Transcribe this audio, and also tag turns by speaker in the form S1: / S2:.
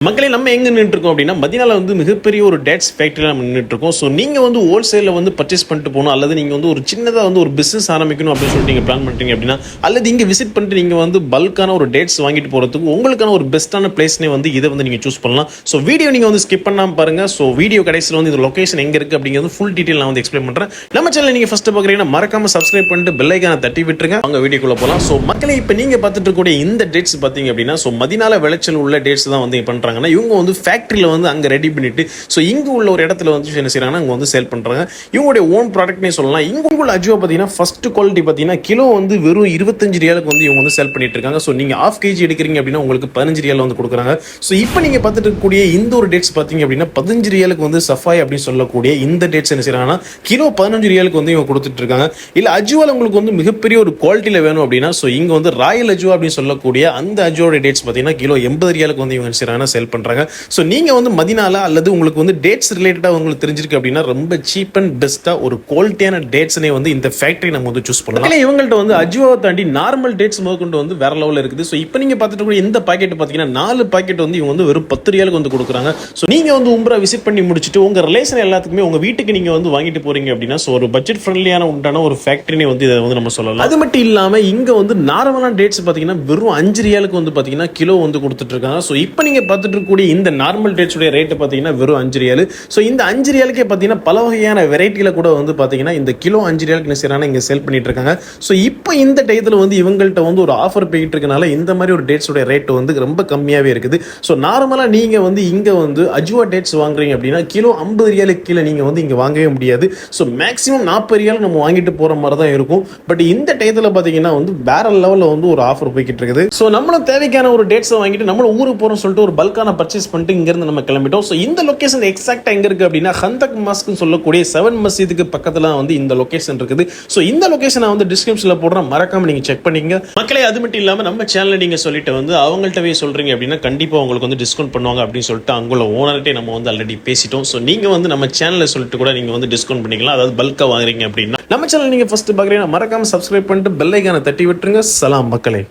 S1: மக்களே நம்ம எங்க நின்றுருக்கோம் இருக்கோம் அப்படின்னா மதினாவில் வந்து மிகப்பெரிய ஒரு டேட்ஸ் ஃபேக்ட்ரியில் நம்ம நின்றுட்டு இருக்கோம் ஸோ நீங்க வந்து ஹோல்சேலில் வந்து பர்ச்சேஸ் பண்ணிட்டு போகணும் அல்லது நீங்க வந்து ஒரு சின்னதாக வந்து ஒரு பிசினஸ் ஆரம்பிக்கணும் அப்படின்னு சொல்லிட்டு நீங்க பிளான் பண்ணுறீங்க அப்படின்னா அல்லது இங்கே விசிட் பண்ணிட்டு நீங்கள் வந்து பல்கான ஒரு டேட்ஸ் வாங்கிட்டு போறதுக்கு உங்களுக்கான ஒரு பெஸ்ட்டான பிளேஸ்னே வந்து இதை வந்து நீங்க சூஸ் பண்ணலாம். ஸோ வீடியோ நீங்கள் வந்து ஸ்கிப் பண்ணாமல் பாருங்க. ஸோ வீடியோ கடைசியில் வந்து இந்த லொகேஷன் எங்கே இருக்கு அப்படிங்கிறது ஃபுல் டீட்டெயில் நான் வந்து எக்ஸ்பிளைன் பண்றேன். நம்ம சேனல் நீங்க ஃபஸ்ட்டு பார்க்குறீங்கன்னா மறக்காமல் சப்ஸ்கிரைப் பண்ணிட்டு பெல்லைக்கான தட்டி விட்டுருங்க. அவங்க வீடியோக்குள்ள போகலாம் ஸோ மக்களை இப்போ நீங்க பார்த்துட்டு இருக்கக்கூடிய இந்த டேட்ஸ் பார்த்தீங்க அப்படின்னா ஸோ மதினால விளைச்சல் உள்ள டேட்ஸ் தான் வந்து பண்றாங்கன்னா இவங்க வந்து ஃபேக்ட்ரியில் வந்து அங்கே ரெடி பண்ணிட்டு ஸோ இங்கே உள்ள ஒரு இடத்துல வந்து என்ன செய்கிறாங்கன்னா அங்கே வந்து சேல் பண்ணுறாங்க இவங்களுடைய ஓன் ப்ராடக்ட்னே சொல்லலாம். இங்கே உள்ள அஜுவா பார்த்தீங்கன்னா ஃபஸ்ட்டு குவாலிட்டி பார்த்தீங்கன்னா கிலோ வந்து வெறும் இருபத்தஞ்சு ரியாலுக்கு வந்து இவங்க வந்து சேல் பண்ணிட்டு இருக்காங்க. ஸோ நீங்கள் ஆஃப் கேஜி எடுக்கிறீங்க அப்படின்னா உங்களுக்கு பதினஞ்சு ரியால் வந்து கொடுக்குறாங்க. ஸோ இப்போ நீங்கள் பார்த்துட்டு இருக்கக்கூடிய இந்த ஒரு டேட்ஸ் பார்த்தீங்க அப்படின்னா பதினஞ்சு ரியாலுக்கு வந்து சஃபாய் அப்படின்னு சொல்லக்கூடிய இந்த டேட்ஸ் என்ன செய்கிறாங்கன்னா கிலோ பதினஞ்சு ரியாலுக்கு வந்து இவங்க கொடுத்துட்டு இருக்காங்க. இல்லை அஜுவால் உங்களுக்கு வந்து மிகப்பெரிய ஒரு குவாலிட்டியில் வேணும் அப்படின்னா ஸோ இங்கே வந்து ராயல் அஜுவா அப்படின்னு சொல்லக்கூடிய அந்த அஜுவோட டேட்ஸ் பார்த்தீங்கன்னா கிலோ எண்பது ரியாலுக்கு வந்து இவங்க என்ன செய்கிறாங்கன்னா சேல் பண்ணுறாங்க ஸோ நீங்கள் வந்து மதினால அல்லது உங்களுக்கு வந்து டேட்ஸ் ரிலேட்டடாக உங்களுக்கு தெரிஞ்சிருக்கு அப்படின்னா ரொம்ப சீப் அண்ட் பெஸ்ட்டாக ஒரு குவாலிட்டியான டேட்ஸ்னே வந்து இந்த ஃபேக்டரி நம்ம வந்து சூஸ் பண்ணலாம். இவங்கள்ட்ட வந்து அஜுவாவை தாண்டி நார்மல் டேட்ஸ் முதற்கொண்டு வந்து வேற லெவலில் இருக்குது. ஸோ இப்போ நீங்கள் பார்த்துட்டு கூட இந்த பாக்கெட் பார்த்தீங்கன்னா நாலு பாக்கெட் வந்து இவங்க வந்து வெறும் பத்து ரியாலுக்கு வந்து கொடுக்குறாங்க. ஸோ நீங்கள் வந்து உம்ரா விசிட் பண்ணி முடிச்சுட்டு உங்கள் ரிலேஷன் எல்லாத்துக்குமே உங்கள் வீட்டுக்கு நீங்கள் வந்து வாங்கிட்டு போறீங்க அப்படின்னா ஸோ ஒரு பட்ஜெட் ஃப்ரெண்ட்லியான உண்டான ஒரு ஃபேக்டரினே வந்து இதை வந்து நம்ம சொல்லலாம். அது மட்டும் இல்லாமல் இங்கே வந்து நார்மலான டேட்ஸ் பார்த்தீங்கன்னா வெறும் அஞ்சு ரியாலுக்கு வந்து பார்த்தீங்கன்னா கிலோ வந்து கொடுத்துட்டு இருக்காங்க. ஸோ இப்போ நீங்கள் பார்த்துட்டு இருக்கக்கூடிய இந்த நார்மல் டேட்ஸுடைய ரேட்டு பார்த்தீங்கன்னா வெறும் அஞ்சு ரியாலு ஸோ இந்த அஞ்சு ரியாலுக்கே பார்த்தீங்கன்னா பல வகையான வெரைட்டியில் கூட வந்து பார்த்தீங்கன்னா இந்த கிலோ அஞ்சு ரியாலுக்கு என்ன இங்கே சேல் பண்ணிட்டு இருக்காங்க. ஸோ இப்போ இந்த டயத்தில் வந்து இவங்கள்ட்ட வந்து ஒரு ஆஃபர் போயிட்டு இருக்கனால இந்த மாதிரி ஒரு டேட்ஸோட ரேட்டு வந்து ரொம்ப கம்மியாகவே இருக்குது. ஸோ நார்மலாக நீங்கள் வந்து இங்கே வந்து அஜுவா டேட்ஸ் வாங்குறீங்க அப்படின்னா கிலோ ஐம்பது ரியாலுக்கு கீழே நீங்கள் வந்து இங்கே வாங்கவே முடியாது. ஸோ மேக்ஸிமம் நாற்பது ரியால் நம்ம வாங்கிட்டு போகிற மாதிரி தான் இருக்கும். பட் இந்த டயத்தில் பார்த்தீங்கன்னா வந்து வேற லெவலில் வந்து ஒரு ஆஃபர் போய்கிட்டு இருக்குது. ஸோ நம்மளும் தேவைக்கான ஒரு டேட்ஸை வாங்கிட்டு நம்மளும் ஊருக்கு போகிறோம் சொல்லிட்டு ஒரு பல்கான பர்ச்சேஸ் பர்ச்சேஸ் பண்ணிட்டு இங்கேருந்து நம்ம கிளம்பிட்டோம். ஸோ இந்த லொக்கேஷன் எக்ஸாக்டாக எங்கே இருக்குது அப்படின்னா ஹந்தக் மாஸ்க்னு சொல்லக்கூடிய செவன் மசீதுக்கு பக்கத்தில் வந்து இந்த லொகேஷன் இருக்குது. ஸோ இந்த லொகேஷனை வந்து டிஸ்கிரிப்ஷனில் போடுறேன். மறக்காம நீங்கள் செக் பண்ணிக்கங்க. மக்களே அது மட்டும் இல்லாமல் நம்ம சேனலில் நீங்கள் சொல்லிட்டு வந்து அவங்கள்ட்டவே சொல்கிறீங்க அப்படின்னா கண்டிப்பாக உங்களுக்கு வந்து டிஸ்கவுண்ட் பண்ணுவாங்க அப்படின்னு சொல்லிட்டு அங்குள்ள ஓனர்கிட்டே நம்ம வந்து ஆல்ரெடி பேசிட்டோம். ஸோ நீங்கள் வந்து நம்ம சேனலில் சொல்லிட்டு கூட நீங்கள் வந்து டிஸ்கவுண்ட் பண்ணிக்கலாம். அதாவது பல்காக வாங்குறீங்க அப்படின்னா. நம்ம சேனல் நீங்கள் ஃபஸ்ட்டு பார்க்குறீங்கன்னா மறக்காமல் சப்ஸ்கிரைப் பண்ணிட்டு பெல்லைக்கான தட்டி விட்டுருங்க. சலாம் மக்களே.